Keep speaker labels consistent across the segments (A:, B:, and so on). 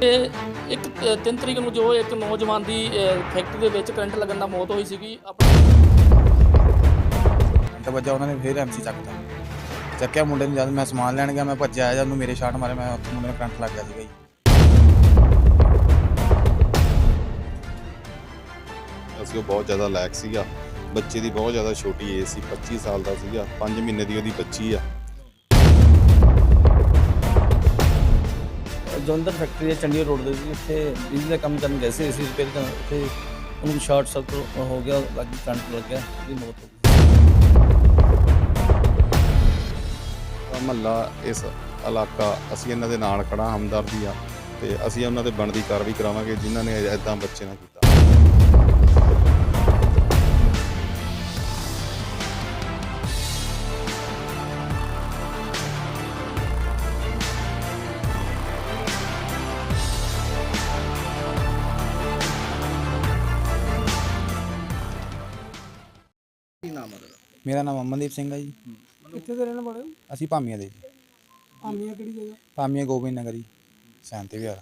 A: ਤੇ ਇੱਕ ਅ, ਤਿੰਨ ਤਰੀਕ ਨੂੰ ਜੋ ਇੱਕ ਨੌਜਵਾਨ ਦੀ ਫੈਕਟਰੀ ਦੇ ਵਿੱਚ ਕਰੰਟ ਲੱਗਣ ਨਾਲ ਮੌਤ ਹੋਈ ਸੀਗੀ ਆਪਣਾ
B: ਘੰਟਾ ਵੱਜਾ ਉਹਨਾਂ ਨੇ ਫੇਰ ਐਮਸੀ ਚੱਕਤਾ। ਚੱਕਿਆ ਮੁੰਡੇ ਨੂੰ ਜਦ ਮੈਂ ਸਮਾਨ ਲੈਣ ਗਿਆ ਮੈਂ ਭੱਜਿਆ ਜਦ ਨੂੰ ਮੇਰੇ ਸ਼ਾਟ ਮਾਰੇ ਮੈਂ ਉੱਥੇ ਮੁੰਡੇ ਨੂੰ ਕਰੰਟ ਲੱਗ ਗਿਆ ਸੀਗਾ ਜੀ
C: ਅਸੀਂ ਉਹ ਬਹੁਤ ਜ਼ਿਆਦਾ ਲਾਇਕ ਸੀਗਾ। ਬੱਚੇ ਦੀ ਬਹੁਤ ਜ਼ਿਆਦਾ ਛੋਟੀ ਏਜ ਸੀ 25 ਸਾਲ ਦਾ ਸੀਗਾ। 5 ਮਹੀਨੇ ਦੀ ਉਹਦੀ ਬੱਚੀ ਆ।
D: ਜਲੰਧਰ ਫੈਕਟਰੀ ਹੈ, ਚੰਡੀਗੜ੍ਹ ਰੋਡ ਦੇ ਵਿੱਚ। ਉੱਥੇ ਬਿਜਲੀ ਦਾ ਕੰਮ ਕਰਨ ਗਏ ਸੀ ਏਸੀ ਰਿਪੇਅਰ ਕਰਨ ਉੱਥੇ ਉਹਨਾਂ ਨੂੰ ਸ਼ਾਰਟ ਸਰਕਟ ਹੋ ਗਿਆ ਲੱਗ ਕਰੰਟ ਲੱਗ ਗਿਆ ਇਹ ਮੌਤ ਹੋ ਗਈ।
C: ਮਹੱਲਾ ਇਸ ਇਲਾਕਾ, ਅਸੀਂ ਇਹਨਾਂ ਦੇ ਨਾਲ ਖੜਾ ਹਮਦਰਦੀ ਆ, ਤੇ ਅਸੀਂ ਉਹਨਾਂ ਦੇ ਬਣਦੀ ਕਾਰਵਾਈ ਕਰਾਵਾਂਗੇ, ਜਿਨ੍ਹਾਂ ਨੇ ਇਦਾਂ ਬੱਚੇ ਨਾਲ ਕੀਤਾ।
B: ਮੇਰਾ ਨਾਮ ਅਮਨਦੀਪ ਸਿੰਘ ਹੈ ਜੀ
E: ਕਿੱਥੇ ਦੇ ਰਹਿਣ ਵਾਲੇ ਹੋ?
B: ਅਸੀਂ ਭਾਮੀਆਂ ਦੇ। ਜੀ
E: ਆਮੀਆਂ ਕਿਹੜੀ ਜਗ੍ਹਾ?
B: ਭਾਮੀਆਂ ਗੋਬਿੰਦ ਨਗਰੀ ਸ਼ਾਂਤੀ ਵਿਹਾਰ।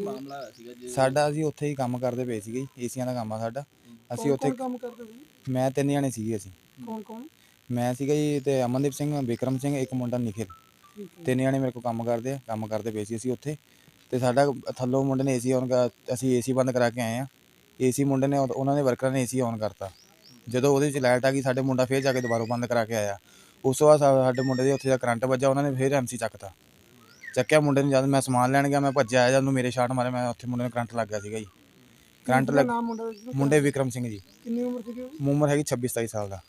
D: ਮਾਮਲਾ ਸੀਗਾ ਜੀ?
B: ਸਾਡਾ ਅਸੀਂ ਉੱਥੇ ਹੀ ਕੰਮ ਕਰਦੇ ਪਏ ਸੀਗੇ ਏਸੀਆਂ ਦਾ ਕੰਮ ਆ ਸਾਡਾ। ਅਸੀਂ ਉੱਥੇ
E: ਕੰਮ ਕਰਦੇ ਸੀ?
B: ਮੈਂ ਤਿੰਨ ਜਣੇ ਸੀਗੇ ਅਸੀਂ।
E: ਕੌਣ ਕੌਣ
B: ਮੈਂ ਸੀਗਾ ਜੀ ਤੇ ਅਮਨਦੀਪ ਸਿੰਘ ਵਿਕਰਮ ਸਿੰਘ ਇੱਕ ਮੁੰਡਾ ਨਿਖਿਲ ਤਿੰਨ ਜਣੇ ਮੇਰੇ ਕੋਲ ਕੰਮ ਕਰਦੇ ਆ ਕੰਮ ਕਰਦੇ ਪਏ ਸੀ ਅਸੀਂ ਉੱਥੇ। ਤੇ ਸਾਡਾ ਥੱਲੋਂ ਮੁੰਡੇ ਨੇ ਏਸੀ ਔਨ ਕਰ ਅਸੀਂ ਏਸੀ ਬੰਦ ਕਰਾ ਕੇ ਆਏ ਆ। ਏਸੀ ਮੁੰਡੇ ਨੇ ਉਹ- ਉਹਨਾਂ ਦੇ ਵਰਕਰਾਂ ਨੇ ਏਸੀ ਔਨ ਕਰਤਾ। ਜਦੋਂ ਉਹਦੇ ਵਿੱਚ ਲਾਈਟ ਆ ਗਈ ਸਾਡੇ ਮੁੰਡਾ ਫੇਰ ਜਾ ਕੇ ਦੁਬਾਰਾ ਬੰਦ ਕਰਾ ਕੇ ਆਇਆ। ਉਸ ਤੋਂ ਬਾਅਦ ਸਾ- ਸਾਡੇ ਮੁੰਡੇ ਦੇ ਉੱਥੇ ਦਾ ਕਰੰਟ ਵੱਜਾ ਉਹਨਾਂ ਨੇ ਫੇਰ ਐਮਸੀ ਚੱਕਤਾ। ਚੱਕਿਆ ਮੁੰਡੇ ਨੂੰ ਜਦ ਮੈਂ ਸਮਾਨ ਲੈਣ ਗਿਆ ਮੈਂ ਭੱਜਿਆ ਜਦ ਨੂੰ ਮੇਰੇ ਸ਼ਾਟ ਮਾਰੇ ਮੈਂ ਉੱਥੇ ਮੁੰਡੇ ਨੂੰ ਕਰੰਟ ਲੱਗ ਗਿਆ ਸੀਗਾ ਜੀ। ਕਰੰਟ ਲੱਗ
E: ਨਾਮ ਮੁੰਡਾ ਦਾ ਜਿਹਦਾ
B: ਮੁੰਡੇ ਵਿਕਰਮ ਸਿੰਘ ਜੀ।
E: ਕਿੰਨੀ ਉਮਰ ਸੀਗੀ ਉਹਦੀ?
B: ਉਮਰ ਹੈਗੀ 26 27 ਸਾਲ ਦਾ।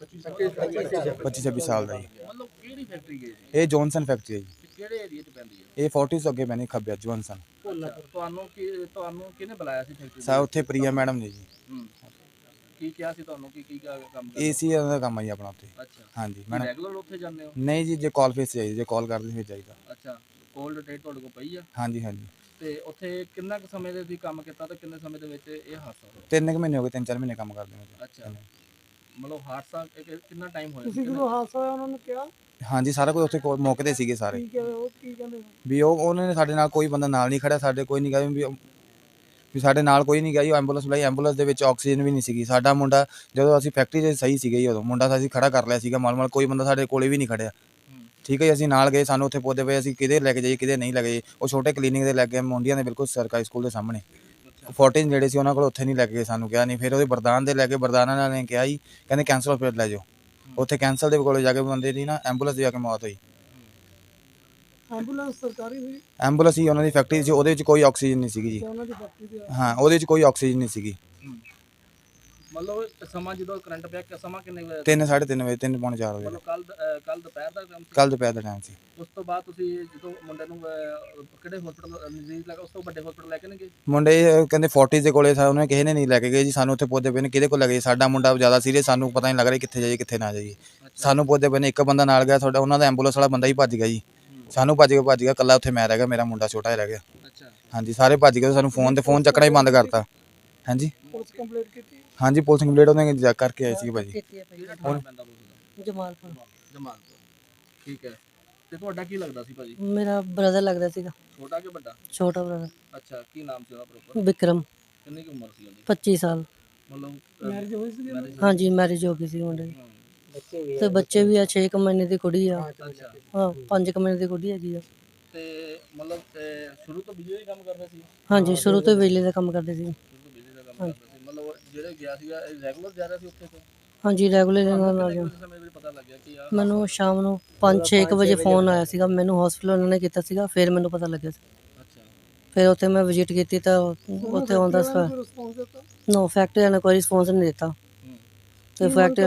B: 25 26 ਸਾਲ ਦਾ ਜੀ।
D: ਮਤਲਬ ਕਿਹੜੀ ਫੈਕਟਰੀ ਸੀ
B: ਇਹ ਜੌਨਸਨ ਫੈਕਟਰੀ ਹੈ ਜੀ।
D: ਕਿਹੜੇ ਏਰੀਆ 'ਚ ਪੈਂਦੀ ਹੈ
B: ਇਹ 40 ਤੋਂ ਅੱਗੇ ਪੈਣੀ ਖੱਬਿਆ ਜੌਨਸਨ।
D: ਤੁਹਾਨੂੰ ਕੀ ਤੁਹਾਨੂੰ ਕਿਹਨੇ ਬੁਲਾਇਆ ਸੀ ਫੈਕਟਰੀ
B: ਸਾ ਉੱਥੇ ਪ੍ਰਿਆ ਮੈਡਮ ਨੇ ਜੀ।
D: ਹੂੰ। ਕੀ ਕਿਹਾ ਸੀ ਤੁਹਾਨੂੰ? ਕੀ ਕੀ ਕੰਮ ਕਰਦੇ
B: ਏਸੀ ਦਾ ਕੰਮ ਜੀ ਆਪਣਾ ਉੱਥੇ।
D: ਅੱਛਾ।
B: ਹਾਂਜੀ ਮੈਡਮ।
D: ਰੈਗੂਲਰ ਉੱਥੇ ਜਾਂਦੇ ਹੋ?
B: ਨਹੀਂ ਜੀ ਜੇ ਕਾਲ ਫੇਸ ਚਾਹੀਦੀ ਜੇ ਕਾਲ ਕਰਦੇ ਫਿਰ ਚਾਹੀਦਾ
D: ਅੱਛਾ ਕੋਲਡ ਡੇਟ ਤੁਹਾਡੇ ਕੋਲ ਪਈ ਆ?
B: ਹਾਂਜੀ ਹਾਂਜੀ।
D: ਤੇ ਉੱਥੇ ਕਿੰਨਾ ਕੁ ਸਮੇਂ ਦੇ ਤੁਸੀਂ ਕੰਮ ਕੀਤਾ ਤੇ ਕਿੰਨੇ ਸਮੇਂ ਦੇ ਵਿੱਚ ਇਹ ਹਾਦਸਾ ਹੋਇਆ?
B: ਤਿੰਨ ਕੁ ਮਹੀਨੇ ਹੋ ਗਏ ਤਿੰਨ ਚਾਰ ਮਹੀਨੇ ਕੰਮ ਕਰਦੇ ਨੇ
D: ਅੱਛਾ। ਮਤਲਬ ਹਾਦਸਾ ਕਿ- ਕਿ- ਕਿੰਨਾ ਟਾਈਮ ਹੋਇਆ?
E: ਤੁਸੀਂ ਜਦੋਂ ਹਾਦਸਾ ਹੋਇਆ ਉਹਨਾਂ ਨੂੰ ਕਿਹਾ?
B: ਹਾਂਜੀ ਸਾਰਾ ਕੁਝ ਉੱਥੇ ਕੋਲ ਮੌਕੇ ਤੇ ਸੀਗੇ ਸਾਰੇ।
E: ਕੀ ਕਹਿੰਦੇ ਉਹ ਕੀ ਕਹਿੰਦੇ
B: ਵੀ ਉਹ ਉਹਨਾਂ ਨੇ ਸਾਡੇ ਨਾਲ ਕੋਈ ਬੰਦਾ ਨਾਲ ਨਹੀਂ ਖੜਾ ਸਾਡੇ ਕੋਈ ਨਹੀਂ ਗਿਆ ਵੀ ਵੀ ਸਾਡੇ ਨਾਲ ਕੋਈ ਨਹੀਂ ਗਿਆ ਜੀ ਐਂਬੂਲੈਂਸ ਬੁਲਾਈ ਐਂਬੂਲੈਂਸ ਦੇ ਵਿੱਚ ਆਕਸੀਜਨ ਵੀ ਨਹੀਂ ਸੀਗੀ। ਸਾਡਾ ਮੁੰਡਾ ਜਦੋਂ ਅਸੀਂ ਫੈਕਟਰੀ 'ਚ ਸਹੀ ਸੀਗੇ ਜੀ ਉਦੋਂ ਮੁੰਡਾ ਤਾਂ ਅਸੀਂ ਖੜਾ ਕਰ ਲਿਆ ਸੀਗਾ ਮਾਲ ਮਾਲ ਕੋਈ ਬੰਦਾ ਸਾਡੇ ਕੋਲੇ ਵੀ ਨਹੀਂ ਖੜਿਆ। ਠੀਕ ਹੈ ਜੀ ਅਸੀਂ ਨਾਲ ਗਏ ਸਾਨੂੰ ਉੱਥੇ ਪੁੱਛਦੇ ਪਏ ਅਸੀਂ ਕਿਹਦੇ ਲੈ ਕੇ ਜਾਈਏ ਕਿਹਦੇ ਨਹੀਂ ਲੈ ਕੇ ਜਾਈਏ। ਉਹ ਛੋਟੇ ਕਲੀਨਿਕ ਦੇ ਲੈ ਕੇ ਗਏ ਮੁੰਡੀਆਂ ਦੇ ਬਿਲਕੁਲ ਸਰਕਾਰੀ ਸਕੂਲ ਦੇ ਸਾਹਮਣੇ। 14 ਜਿਹੜੇ ਸੀ ਉਹਨਾਂ ਕੋਲ ਉੱਥੇ ਨਹੀਂ ਲੈ ਕੇ ਗਏ ਸਾਨੂੰ ਕਿਹਾ ਨਹੀਂ। ਫਿਰ ਉਹਦੇ ਬਰਦਾਨ ਦੇ ਲੈ ਕੇ ਬਰਦਾਨਾ ਨਾਲ ਨੇ ਕਿਹਾ ਜੀ ਕਹਿੰਦੇ ਕੈਂਸਲ ਹਸਪੀਟਲ ਲੈ ਜਾਓ। ਉੱਥੇ ਕੈਂਸਲ ਦੇ ਕੋਲੇ ਜਾ ਕੇ ਬੰਦੇ ਦੀ ਨਾ ਐਂਬੂਲੈਂਸ ਜਾ ਕੇ ਮੌਤ ਹੋਈ।
E: ਐਂਬੂਲੈਂਸ ਸਰਕਾਰੀ ਸੀ।
B: ਐਂਬੂਲੈਂਸ ਹੀ ਉਹਨਾਂ ਦੀ ਫੈਕਟਰੀ 'ਚ ਉਹਦੇ ਵਿੱਚ ਕੋਈ ਆਕਸੀਜਨ ਨਹੀਂ ਸੀਗੀ ਜੀ।
E: ਉਹਨਾਂ ਦੀ ਫੈਕਟਰੀ ਆ।
B: ਹਾਂ ਉਹਦੇ ਵਿੱਚ ਕੋਈ ਆਕਸੀਜਨ ਨਹੀਂ ਸੀਗੀ।
D: ਮਤਲਬ ਸਮਾਂ ਜਦੋਂ ਕਰੰਟ ਪਿਆ ਕਿ ਸਮਾਂ ਕਿੰਨੇ ਵਜੇ?
B: 3 3:30 ਵਜੇ 3 ਪੌਣੇ 4 ਵਜੇ
D: ਮਤਲਬ ਕੱਲ ਕੱਲ ਦੁਪਹਿਰ ਦਾ ਕੰਮ ਸੀ?
B: ਕੱਲ ਦੁਪਹਿਰ ਦਾ ਟਾਈਮ ਸੀ।
D: ਉਸ ਤੋਂ ਬਾਅਦ ਤੁਸੀਂ ਜਦੋਂ ਮੁੰਡੇ ਨੂੰ ਅਹ, ਕਿਹੜੇ ਹਸਪੀਟਲ ਨਜ਼ਦੀਕ ਲੱਗਾ ਉਸ ਤੋਂ ਵੱਡੇ ਹਸਪੀਟਲ ਲੈ ਕੇ ਨਹੀਂ ਗਏ?
B: ਮੁੰਡੇ ਕਹਿੰਦੇ 40 ਦੇ ਕੋਲੇ ਸਾ ਉਹਨੇ ਕਿਸੇ ਨੇ ਨਹੀਂ ਲੈ ਕੇ ਗਏ ਜੀ ਸਾਨੂੰ ਉੱਥੇ ਪੁੱਛਦੇ ਪਏ ਨੇ ਕਿਹਦੇ ਕੋਲ ਲੈ ਗਏ? ਸਾਡਾ ਮੁੰਡਾ ਜ਼ਿਆਦਾ ਸੀਰੀਅਸ ਸਾਨੂੰ ਪਤਾ ਨਹੀਂ ਲੱਗ ਰਿਹਾ ਕਿੱਥੇ ਜਾਈਏ ਕਿੱਥੇ ਨਾ ਜਾਈਏ। ਸਾਨੂੰ ਪੁੱਛਦੇ ਪਏ ਨੇ ਇੱਕ ਬੰਦਾ ਨਾਲ ਗਿਆ ਤੁਹਾਡਾ ਉਹਨਾਂ ਦਾ ਐਂਬੂਲੈਂਸ ਵਾਲਾ ਬੰਦਾ ਹੀ ਭੱਜ ਗਿਆ ਜੀ। ਸਾਨੂੰ ਭੱਜ ਕੇ ਭੱਜ ਗਿਆ ਕੱਲਾ ਉੱਥੇ ਮੈਂ ਰਹਿ ਗਿਆ ਮੇਰਾ ਮੁੰਡਾ ਛੋਟਾ ਹੀ ਰਹਿ ਗਿਆ।
D: ਅੱਛਾ।
B: ਹਾਂਜੀ ਸਾਰੇ ਭੱਜ ਗਏ ਸਾਨੂੰ ਫੋਨ ਤੇ ਫੋਨ ਚੱਕਣਾ ਹੀ ਬੰਦ ਕਰਤਾ। ਹਾਂਜੀ।
E: ਪੁਲਿਸ ਕੰਪਲੀਟ ਕੀਤੀ?
B: ਹਾਂਜੀ ਪੁਲਿਸ ਕੰਪਲੀਟ ਉਹਨੇ ਜਾ ਕਰਕੇ ਆਈ ਸੀ ਭਾਜੀ।
D: ਕਿਹੜਾ ਥਾਣਾ ਪੈਂਦਾ ਬੋਲਦਾ
F: ਜਮਾਲਪੁਰ।
D: ਜਮਾਲਪੁਰ। ਠੀਕ ਹੈ। ਤੇ ਤੁਹਾਡਾ ਕੀ ਲੱਗਦਾ ਸੀ ਭਾਜੀ?
F: ਮੇਰਾ ਬ੍ਰਦਰ ਲੱਗਦਾ ਸੀਗਾ।
D: ਛੋਟਾ ਕਿ ਵੱਡਾ?
F: ਛੋਟਾ ਬ੍ਰਦਰ
D: ਅੱਛਾ ਕੀ ਨਾਮ ਸੀ ਉਹਦਾ ਪ੍ਰੋਪਰ
F: ਵਿਕਰਮ।
D: ਕਿੰਨੀ ਕੁ ਉਮਰ ਸੀ ਉਹਦੀ?
F: 25 ਸਾਲ।
D: ਮਤਲਬ
E: ਮੈਰਿਜ ਹੋਈ ਸੀ
D: marriage
F: ਹਾਂਜੀ ਮੈਰਿਜ ਹੋ ਗਈ ਸੀ ਮੁੰਡੇ ਦੀ ਤੇ ਬੱਚੇ ਵੀ ਆ 6 ਮਹੀਨੇ ਦੀ ਕੁੜੀ ਆ।
D: ਅੱਛਾ
F: ਹਾਂ 5 ਮਹੀਨੇ ਦੀ ਕੁੜੀ ਹੈਗੀ ਆ।
D: ਤੇ ਮਤਲਬ ਸ਼ੁਰੂ ਤੋਂ ਬਿਜਲੀ ਦਾ ਕੰਮ ਕਰਦਾ ਸੀ?
F: ਹਾਂਜੀ ਸ਼ੁਰੂ ਤੋਂ ਬਿਜਲੀ ਦਾ ਕੰਮ ਕਰਦੇ ਸੀ।
D: ਬਿਜਲੀ ਦਾ ਕੰਮ ਕਰਦਾ ਸੀ। ਮਤਲਬ ਜਿਹੜੇ ਗਿਆ ਸੀਗਾ ਰੈਗੂਲਰ ਜਾ ਰਿਹਾ ਸੀ ਉੱਥੇ ਤੋਂ?
F: ਹਾਂਜੀ ਰੈਗੂਲਰ ਨਾਲ
D: ਕਿੰਨੇ
F: ਗਿਆ।
D: ਕੁ ਸਮੇਂ ਵਿੱਚ ਪਤਾ ਲੱਗਿਆ ਕਿ ਆ
F: ਮੈਨੂੰ ਸ਼ਾਮ ਨੂੰ 5-6 ਵਜੇ ਫੋਨ ਆਇਆ ਸੀਗਾ। ਮੈਨੂੰ ਹਸਪੀਟਲ ਉਹਨਾਂ ਨੇ ਕੀਤਾ ਸੀਗਾ ਫਿਰ ਮੈਨੂੰ ਪਤਾ ਲੱਗਿਆ ਸੀ।
D: ਅੱਛਾ।
F: ਫਿਰ ਉੱਥੇ ਮੈਂ ਵਿਜ਼ਿਟ ਕੀਤੀ ਤਾਂ ਉੱਥੇ ਆਉਂਦਾ ਸੀ ਨੋ ਫੈਕਟਰੀ ਨੇ ਕੋਈ ਰਿਸਪੌਂਸ ਨਹੀਂ ਦਿੱਤਾ।
D: ਹੂੰ।
F: ਤੇ ਫੈਕਟਰੀ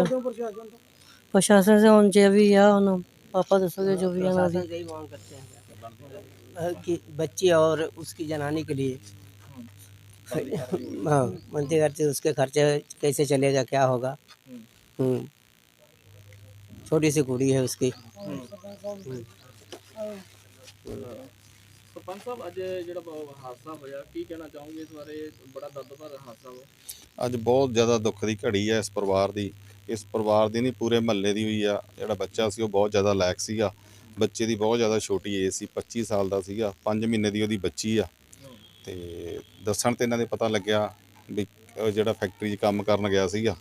F: प्रशासन से हम जो भी है उन पापा दसोगे जो भी है
G: यही मांग करते हैं कि बच्चे और उसकी जनानी के लिए हाँ मंत्री करते उसके खर्चे कैसे चलेगा क्या होगा छोटी सी कुड़ी है उसकी
D: ਸਰਪੰਚ ਸਾਹਿਬ, ਅੱਜ ਜਿਹੜਾ ਬ- ਹਾਦਸਾ ਹੋਇਆ, ਕੀ ਕਹਿਣਾ ਚਾਹੋਗੇ ਇਸ ਬਾਰੇ? ਬੜਾ ਦਰਦਨਾਕ ਹਾਦਸਾ ਵਾ।
C: ਅੱਜ ਬਹੁਤ ਜ਼ਿਆਦਾ ਦੁੱਖ ਦੀ ਘੜੀ ਹੈ ਇਸ ਪਰਿਵਾਰ ਦੀ। ਇਸ ਪਰਿਵਾਰ ਦੀ ਨਹੀਂ, ਪੂਰੇ ਮਹੱਲੇ ਦੀ ਹੋਈ ਆ। ਜਿਹੜਾ ਬੱਚਾ ਸੀ, ਉਹ ਬਹੁਤ ਜ਼ਿਆਦਾ ਲਾਇਕ ਸੀਗਾ। ਬੱਚੇ ਦੀ ਬਹੁਤ ਜ਼ਿਆਦਾ ਛੋਟੀ ਏਜ ਸੀ 25 ਸਾਲ ਦਾ ਸੀਗਾ। 5 ਮਹੀਨੇ ਦੀ ਉਹਦੀ ਬੱਚੀ ਆ। ਤੇ ਦੱਸਣ ਤੇ ਇਹਨਾਂ ਦੇ ਪਤਾ ਲੱਗਿਆ ਵੀ ਉਹ ਜਿਹੜਾ ਫੈਕਟਰੀ 'ਚ ਕੰਮ ਕਰਨ ਗਿਆ ਸੀਗਾ।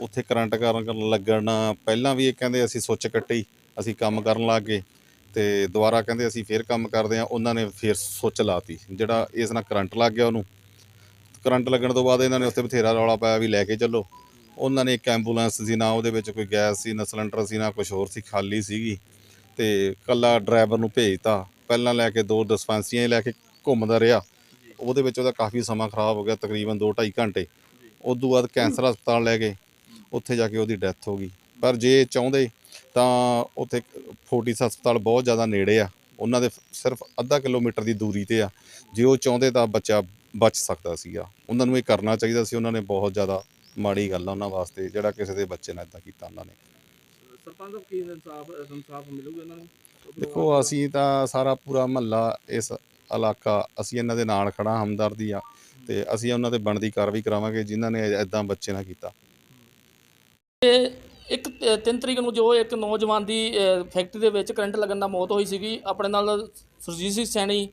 C: ਉੱਥੇ ਕਰੰਟ ਕਰਨ ਲੱਗਣ, ਪਹਿਲਾਂ ਵੀ ਇਹ ਕਹਿੰਦੇ ਅਸੀਂ ਸੁੱਚ ਕੱਟੀ, ਅਸੀਂ ਕੰਮ ਕਰਨ ਲੱਗ ਗਏ। ਤੇ ਦੁਬਾਰਾ ਕਹਿੰਦੇ ਅਸੀਂ ਫੇਰ ਕੰਮ ਕਰਦੇ ਆ ਉਹਨਾਂ ਨੇ ਫੇਰ ਸੁੱਚ ਲਾਤੀ। ਜਿਹੜਾ ਇਸ ਨਾਲ ਕਰੰਟ ਲੱਗ ਗਿਆ ਉਹਨੂੰ। ਕਰੰਟ ਲੱਗਣ ਤੋਂ ਬਾਅਦ ਇਹਨਾਂ ਨੇ ਉੱਥੇ ਬਥੇਰਾ ਰੌਲਾ ਪਾਇਆ ਵੀ ਲੈ ਕੇ ਚੱਲੋ। ਉਹਨਾਂ ਨੇ ਇੱਕ ਐਂਬੂਲੈਂਸ ਸੀ, ਨਾ ਉਹਦੇ ਵਿੱਚ ਕੋਈ ਗੈਸ ਸੀ, ਨਾ ਸਿਲੰਡਰ ਸੀ, ਨਾ ਕੁਝ ਹੋਰ ਸੀ, ਖਾਲੀ ਸੀਗੀ। ਤੇ ਕੱਲਾ ਡਰਾਈਵਰ ਨੂੰ ਭੇਜਤਾ। ਪਹਿਲਾਂ ਲੈ ਕੇ ਦੋ ਡਿਸਪੈਂਸਰੀਆਂ ਲੈ ਕੇ ਘੁੰਮਦਾ ਰਿਹਾ। ਉਹਦੇ ਵਿੱਚ ਉਹਦਾ ਕਾਫੀ ਸਮਾਂ ਖਰਾਬ ਹੋ ਗਿਆ, ਤਕਰੀਬਨ 2.5 ਘੰਟੇ। ਉਸ ਤੋਂ ਬਾਅਦ ਕੈਂਸਰ ਹਸਪਤਾਲ ਲੈ ਗਏ। ਉੱਥੇ ਜਾ ਕੇ ਉਹਦੀ ਡੈਥ ਹੋ ਗਈ। ਪਰ ਜੇ ਚਾਹੁੰਦੇ ਤਾਂ ਉੱਥੇ ਫੋਰਟਿਸ ਹਸਪਤਾਲ ਬਹੁਤ ਜ਼ਿਆਦਾ ਨੇੜੇ ਆ। ਉਹਨਾਂ ਦੇ ਸਿਰਫ ਅੱਧਾ ਕਿਲੋਮੀਟਰ ਦੀ ਦੂਰੀ ਤੇ ਆ। ਜੇ ਉਹ ਚਾਹੁੰਦੇ ਤਾਂ ਬੱਚਾ ਬਚ ਸਕਦਾ ਸੀਗਾ। ਉਹਨਾਂ ਨੂੰ ਇਹ ਕਰਨਾ ਚਾਹੀਦਾ ਸੀ। ਉਹਨਾਂ ਨੇ ਬਹੁਤ ਜ਼ਿਆਦਾ ਮਾੜੀ ਗੱਲ ਆ ਉਹਨਾਂ ਵਾਸਤੇ ਜਿਹੜਾ ਕਿਸੇ ਦੇ ਬੱਚੇ ਨਾਲ ਇਦਾਂ ਕੀਤਾ ਉਹਨਾਂ ਨੇ।
A: ਸਰਪੰਚ ਸਾਹਿਬ ਕੀ ਇਨਸਾਫ ਇਨਸਾਫ ਮਿਲੂਗਾ ਇਹਨਾਂ ਨੂੰ?
C: ਦੇਖੋ ਅਸੀਂ ਤਾਂ ਸਾਰਾ ਪੂਰਾ ਮਹੱਲਾ ਇਸ ਇਲਾਕਾ ਅਸੀਂ ਇਹਨਾਂ ਦੇ ਨਾਲ ਖੜਾ ਹਮਦਰਦੀ ਆ। ਤੇ ਅਸੀਂ ਉਹਨਾਂ ਤੇ ਬਣਦੀ ਕਾਰਵਾਈ ਕਰਾਵਾਂਗੇ ਜਿਨ੍ਹਾਂ ਨੇ ਇਦਾਂ ਬੱਚੇ ਨਾਲ ਕੀਤਾ।
A: ਇੱਕ ਤ- ਤਿੰਨ ਤਰੀਕ ਨੂੰ ਜੋ ਇੱਕ ਨੌਜਵਾਨ ਦੀ ਫੈਕਟਰੀ ਦੇ ਵਿੱਚ ਕਰੰਟ ਲੱਗਣ ਦਾ ਮੌਤ ਹੋਈ ਸੀਗੀ। ਆਪਣੇ ਨਾਲ ਸੁਰਜੀਤ ਸਿੰਘ ਸੈਣੀ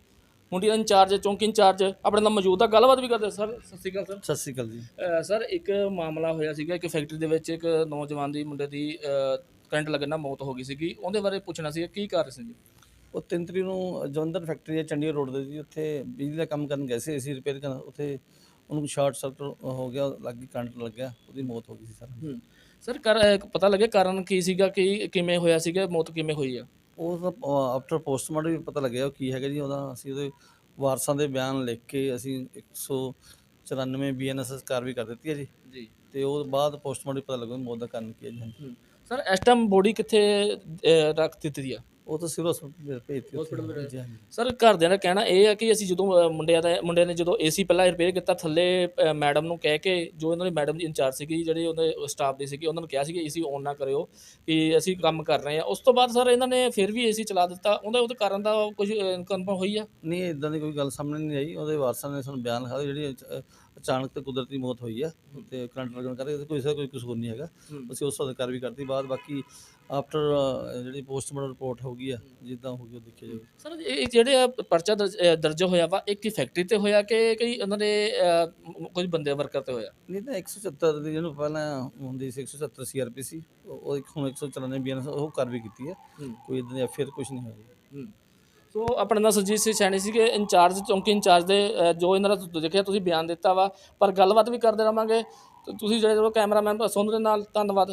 A: ਮੁੰਡੀ ਦਾ ਇੰਚਾਰਜ ਚੌਂਕੀ ਇੰਚਾਰਜ ਆਪਣੇ ਨਾਲ ਮੌਜੂਦ ਆ। ਗੱਲਬਾਤ ਵੀ ਕਰਦੇ ਸਰ। ਸਤਿ ਸ਼੍ਰੀ ਅਕਾਲ ਸਰ।
D: ਸਤਿ ਸ਼੍ਰੀ ਅਕਾਲ ਜੀ।
A: ਸਰ ਇੱਕ ਮਾਮਲਾ ਹੋਇਆ ਸੀਗਾ ਇੱਕ ਫੈਕਟਰੀ ਦੇ ਵਿੱਚ ਇੱਕ ਨੌਜਵਾਨ ਦੀ ਮੁੰਡੇ ਦੀ ਕਰੰਟ ਲੱਗਣ ਨਾਲ ਮੌਤ ਹੋ ਗਈ ਸੀਗੀ। ਉਹਦੇ ਬਾਰੇ ਪੁੱਛਣਾ ਸੀਗਾ ਕੀ ਕਾਰਨ ਸੀ ਜੀ?
D: ਉਹ ਤਿੰਨ ਤਰੀਕ ਨੂੰ ਜਲੰਧਰ ਫੈਕਟਰੀ ਹੈ ਚੰਡੀਗੜ੍ਹ ਰੋਡ ਦੇ ਜੀ ਉੱਥੇ ਬਿਜਲੀ ਦਾ ਕੰਮ ਕਰਨ ਗਏ ਸੀ ਏਸੀ ਰਿਪੇਅਰ ਕਰਨ। ਉੱਥੇ ਉਹਨੂੰ ਸ਼ਾਰਟ ਸਰਕਟ ਹੋ ਗਿਆ ਲੱਗੀ ਕਰੰਟ ਲੱਗਿਆ ਉਹਦੀ ਮੌਤ ਹੋ ਗਈ ਸੀ ਸਰ।
A: ਸਰ ਕਰ ਪਤਾ ਲੱਗਿਆ ਕਾਰਨ ਕੀ ਸੀਗਾ ਕਿ ਕਿਵੇਂ ਹੋਇਆ ਸੀਗਾ ਮੌਤ ਕਿਵੇਂ ਹੋਈ ਆ?
D: ਉਹ ਤਾਂ ਆਫਟਰ ਪੋਸਟਮਾਰਟਮ ਵੀ ਪਤਾ ਲੱਗਿਆ ਉਹ ਕੀ ਹੈਗਾ ਜੀ ਉਹਦਾ ਅਸੀਂ ਉਹਦੇ ਵਾਰਸਾਂ ਦੇ ਬਿਆਨ ਲਿਖ ਕੇ ਅਸੀਂ 194 ਬੀਐਨਐਸਐਸ ਕਾਰਵਾਈ ਕਰ ਦਿੱਤੀ ਹੈ ਜੀ।
A: ਜੀ।
D: ਤੇ ਉਹ ਬਾਅਦ ਪੋਸਟਮਾਰਟਮ ਪਤਾ ਲੱਗੂ ਮੌਤ ਦਾ ਕਾਰਨ ਕੀ ਹੈ ਜੀ।
A: ਸਰ ਇਸ ਟਾਈਮ ਬੋਡੀ ਕਿੱਥੇ ਰੱਖ ਦਿੱਤੀ ਆ?
D: ਉਹ ਤਾਂ ਸਿਵਲ ਹਸਪਤਾਲ ਭੇਜਤੀ
A: ਵਿੱਚ?
D: ਜੀ ਹਾਂਜੀ
A: ਸਰ ਘਰਦਿਆਂ ਦਾ ਕਹਿਣਾ ਇਹ ਹੈ ਕਿ ਅਸੀਂ ਜਦੋਂ ਅ, ਮੁੰਡਿਆਂ ਦਾ ਮੁੰਡਿਆਂ ਨੇ ਜਦੋਂ ਏਸੀ ਪਹਿਲਾਂ ਰਿਪੇਅਰ ਕੀਤਾ ਥੱਲੇ ਮੈਡਮ ਨੂੰ ਕਹਿ ਕੇ ਜੋ ਇਹਨਾਂ ਦੀ ਮੈਡਮ ਦੀ ਇੰਚਾਰਜ ਸੀਗੀ ਜਿਹੜੇ ਉਹਦੇ ਸਟਾਫ ਦੇ ਸੀਗੇ ਉਹਨਾਂ ਨੂੰ ਕਿਹਾ ਸੀ ਕਿ ਏਸੀ ਔਨ ਨਾ ਕਰਿਓ ਕਿ ਅਸੀਂ ਕੰਮ ਕਰ ਰਹੇ ਹਾਂ। ਉਸ ਤੋਂ ਬਾਅਦ ਸਰ ਇਹਨਾਂ ਨੇ ਫਿਰ ਵੀ ਏਸੀ ਚਲਾ ਦਿੱਤਾ। ਉਹਦਾ ਉਹਦੇ ਕਾਰਨ ਦਾ ਕੁਝ ਕਨਫਰਮ ਹੋਈ ਆ?
D: ਨਹੀਂ ਇਦਾਂ ਦੀ ਕੋਈ ਗੱਲ ਸਾਹਮਣੇ ਨਹੀਂ ਆਈ। ਉਹਦੇ ਵਾਰਸਾਂ ਨੇ ਸਾਨੂੰ ਬਿਆਨ ਲਿਖਾ ਜਿਹੜੀ ਅਚਾਨਕ ਤੇ ਕੁਦਰਤੀ ਮੌਤ ਹੋਈ ਆ ਤੇ ਕਰੰਟ ਲੱਗਣ ਕਰਕੇ ਕੋਈ ਸਾ ਕੋਈ ਕਸੂਰ ਨਹੀਂ ਹੈਗਾ। ਅਸੀਂ ਉਸ ਵਕਤ ਕਾਰਵਾਈ ਕਰਤੀ ਬਾਅਦ ਬਾਕੀ ਆਫਟਰ ਜਿਹੜੀ ਪੋਸਟਮਾਰਟਮ ਰਿਪੋਰਟ ਹੋ ਗਈ ਆ ਜਿੱਦਾਂ ਹੋ ਗਈ ਉਹ ਦੇਖਿਆ ਜਾਊਗਾ।
A: ਸਰ ਇਹ ਜਿਹੜੇ ਆ ਪਰਚਾ ਦਰਜ ਹੋਇਆ ਵਾ ਇਹ ਕੀ ਫੈਕਟਰੀ ਤੇ ਹੋਇਆ ਕਿ ਕੋਈ ਉਹਨਾਂ ਦੇ ਕੁਝ ਬੰਦੇ ਵਰਕਰ ਤੇ ਹੋਇਆ?
D: ਨਹੀਂ ਤਾਂ 177 ਦੀ ਜਿਹਨੂੰ ਪਹਿਲਾਂ ਹੁੰਦੀ ਸੀ 177 ਸੀਆਰਪੀ ਸੀ ਉਹ ਇੱਕ ਹੁਣ 194 ਬੀਐਨਐਸ ਉਹ ਕਾਰਵਾਈ ਕੀਤੀ ਹੈ
A: ਹੂੰ।
D: ਕੋਈ ਇਦਾਂ ਦੀ ਫਿਰ ਕੁਝ ਨਹੀਂ ਹੋਇਆ।
A: ਸੋ ਆਪਣੇ ਨਾਲ ਸੁਰਜੀਤ ਸਿੰਘ ਸੈਣੀ ਸੀਗੇ ਇੰਚਾਰਜ ਚੌਂਕੀ ਇੰਚਾਰਜ ਦੇ ਅ, ਜੋ ਇਹਨਾਂ ਦਾ ਦੇਖਿਆ ਤੁਸੀਂ ਬਿਆਨ ਦਿੱਤਾ ਵਾ। ਪਰ ਗੱਲਬਾਤ ਵੀ ਕਰਦੇ ਰਵਾਂਗੇ। ਤੇ ਤੁਸੀਂ ਜਿਹੜੇ ਕੈਮਰਾਮੈਨ ਸੋਨੂ ਦੇ ਨਾਲ ਧੰਨਵਾਦ।